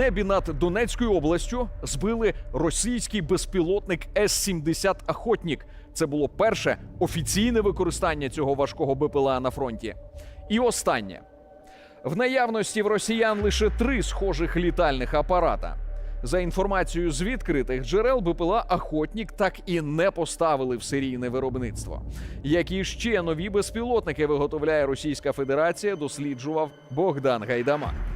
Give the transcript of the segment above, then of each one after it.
небі над Донецькою областю збили російський безпілотник С-70 Охотнік. Це було перше офіційне використання цього важкого БПЛА на фронті. І останнє. В наявності в росіян лише три схожих літальних апарата. За інформацією з відкритих джерел, БПЛА Охотнік так і не поставили в серійне виробництво. Які ще нові безпілотники виготовляє Російська Федерація, досліджував Богдан Гайдамак.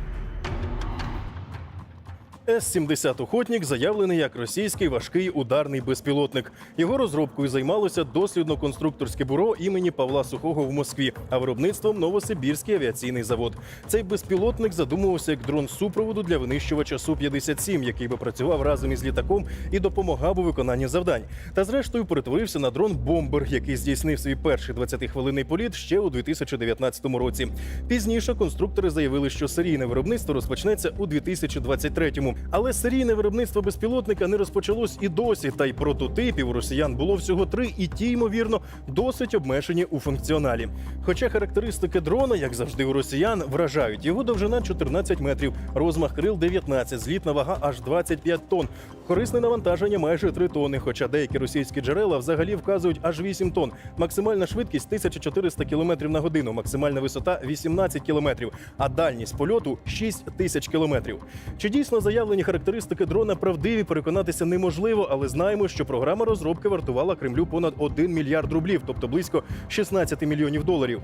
С-70 «Охотник» заявлений як російський важкий ударний безпілотник. Його розробкою займалося дослідно-конструкторське бюро імені Павла Сухого в Москві, а виробництвом Новосибірський авіаційний завод. Цей безпілотник задумувався як дрон супроводу для винищувача Су-57, який би працював разом із літаком і допомагав у виконанні завдань. Та зрештою перетворився на дрон бомбер, який здійснив свій перший 20-хвилинний політ ще у 2019 році. Пізніше конструктори заявили, що серійне виробництво розпочнеться у 2023-му. Але серійне виробництво безпілотника не розпочалось і досі. Та й прототипів у росіян було всього три, і ті, ймовірно, досить обмежені у функціоналі. Хоча характеристики дрона, як завжди у росіян, вражають його довжина 14 метрів, розмах крил 19, злітна вага аж 25 тонн. Корисне навантаження майже 3 тонни, хоча деякі російські джерела взагалі вказують аж 8 тонн. Максимальна швидкість 1400 км на годину, максимальна висота 18 км, а дальність польоту 6 тисяч кілометрів. Чи дійсно заявлені характеристики дрона правдиві, переконатися неможливо, але знаємо, що програма розробки вартувала Кремлю понад 1 мільярд рублів, тобто близько 16 мільйонів доларів.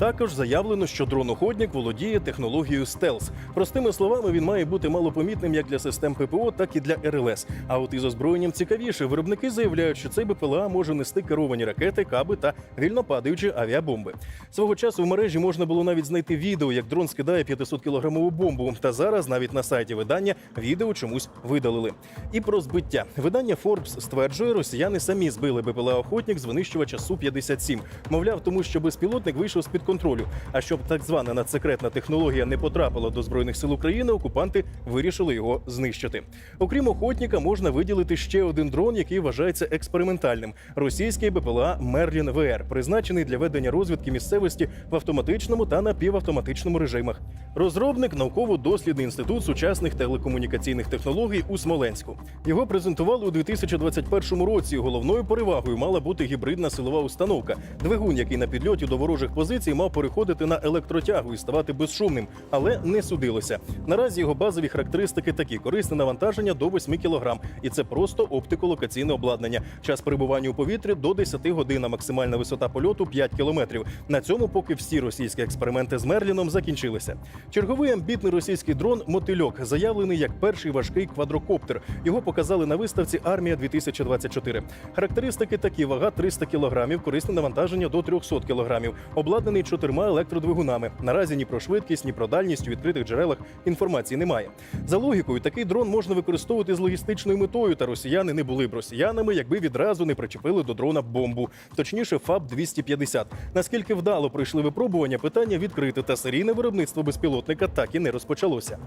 Також заявлено, що дрон-охотник володіє технологією стелс. Простими словами, він має бути малопомітним як для систем ППО, так і для РЛС. А от із озброєнням цікавіше, виробники заявляють, що цей БПЛА може нести керовані ракети, каби та вільнопадаючі авіабомби. Свого часу в мережі можна було навіть знайти відео, як дрон скидає 500 кілограмову бомбу. Та зараз навіть на сайті видання відео чомусь видалили. І про збиття видання Forbes стверджує, росіяни самі збили БПЛА охотник з винищувача Су 57 Мовляв, тому що безпілотник вийшов з під контролю. А щоб так звана надсекретна технологія не потрапила до збройних сил України, окупанти вирішили його знищити. Окрім охотника, можна виділити ще один дрон, який вважається експериментальним: російський БПЛА Мерлін ВР, призначений для ведення розвідки місцевості в автоматичному та напівавтоматичному режимах. Розробник науково-дослідний інститут сучасних телекомунікаційних технологій у Смоленську. Його презентували у 2021 році. Головною перевагою мала бути гібридна силова установка, двигун, який на підльоті до ворожих позицій мав переходити на електротягу і ставати безшумним, але не судилося. Наразі його базові характеристики такі: корисне навантаження до 8 кг, і це просто оптиколокаційне обладнання. Час перебування у повітрі до 10 годин, максимальна висота польоту 5 км. На цьому поки всі російські експерименти з Мерліном закінчилися. Черговий амбітний російський дрон Мотильок заявлений як перший важкий квадрокоптер. Його показали на виставці Армія 2024 Характеристики такі: вага 300 кг, корисне навантаження до 300 кг, обладнаний чотирма електродвигунами. Наразі ні про швидкість, ні про дальність у відкритих джерелах інформації немає. За логікою, такий дрон можна використовувати з логістичною метою, та росіяни не були б росіянами, якби відразу не причепили до дрона бомбу, точніше, ФАБ 250 Наскільки вдало пройшли випробування, питання відкрите та серійне виробництво безпілотника так і не розпочалося.